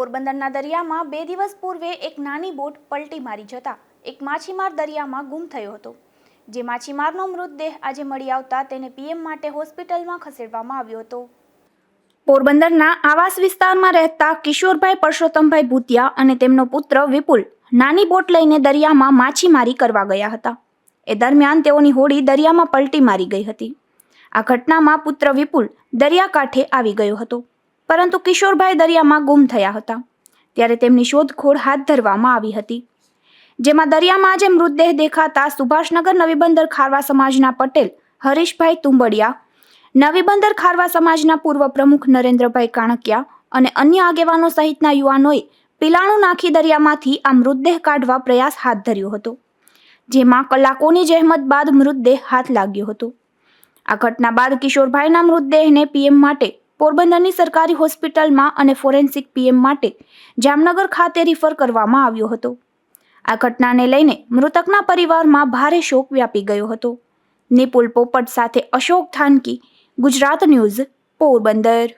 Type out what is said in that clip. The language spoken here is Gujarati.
પોરબંદરના દરિયામાં બે દિવસ પૂર્વે એક નાની બોટ પલટી મારી જતા એક માછીમાર દરિયામાં ગુમ થયો હતો. જે માછીમારનો મૃતદેહ આજે મળી આવતા તેને પીએમ માટે હોસ્પિટલમાં ખસેડવામાં આવ્યો હતો. પોરબંદરના આવાસ વિસ્તારમાં રહેતા કિશોરભાઈ પરસોત્તમભાઈ ભૂતિયા અને તેમનો પુત્ર વિપુલ નાની બોટ લઈને દરિયામાં માછીમારી કરવા ગયા હતા. એ દરમિયાન તેઓની હોડી દરિયામાં પલટી મારી ગઈ હતી. આ ઘટનામાં પુત્ર વિપુલ દરિયાકાંઠે આવી ગયો હતો. પરંતુ કિશોરભાઈ દરિયામાં ગુમ થયા હતા. ત્યારે તેમની શોધખોળ હાથ ધરવામાં આવી હતી. જેમાં દરિયામાં આજે મૃતદેહ દેખાતા સુભાષનગર નવી બંદર ખારવા સમાજના પટેલ, હરીશભાઈ તુંબડિયા નવી બંદર ખારવા સમાજના પૂર્વ પ્રમુખ નરેન્દ્રભાઈ કાણકિયા અને અન્ય આગેવાનો સહિતના યુવાનોએ પીલાણું નાખી દરિયામાંથી આ મૃતદેહ કાઢવા પ્રયાસ હાથ ધર્યો હતો, જેમાં કલાકોની જહેમત બાદ મૃતદેહ હાથ લાગ્યો હતો. આ ઘટના બાદ કિશોરભાઈના મૃતદેહને પીએમ માટે પોરબંદરની સરકારી હોસ્પિટલમાં અને ફોરેન્સિક પીએમ માટે જામનગર ખાતે રિફર કરવામાં આવ્યો હતો. આ ઘટનાને લઈને મૃતકના પરિવારમાં ભારે શોક વ્યાપી ગયો હતો. નિપુલ પોપટ સાથે અશોક થાનકી ગુજરાત ન્યૂઝ, પોરબંદર.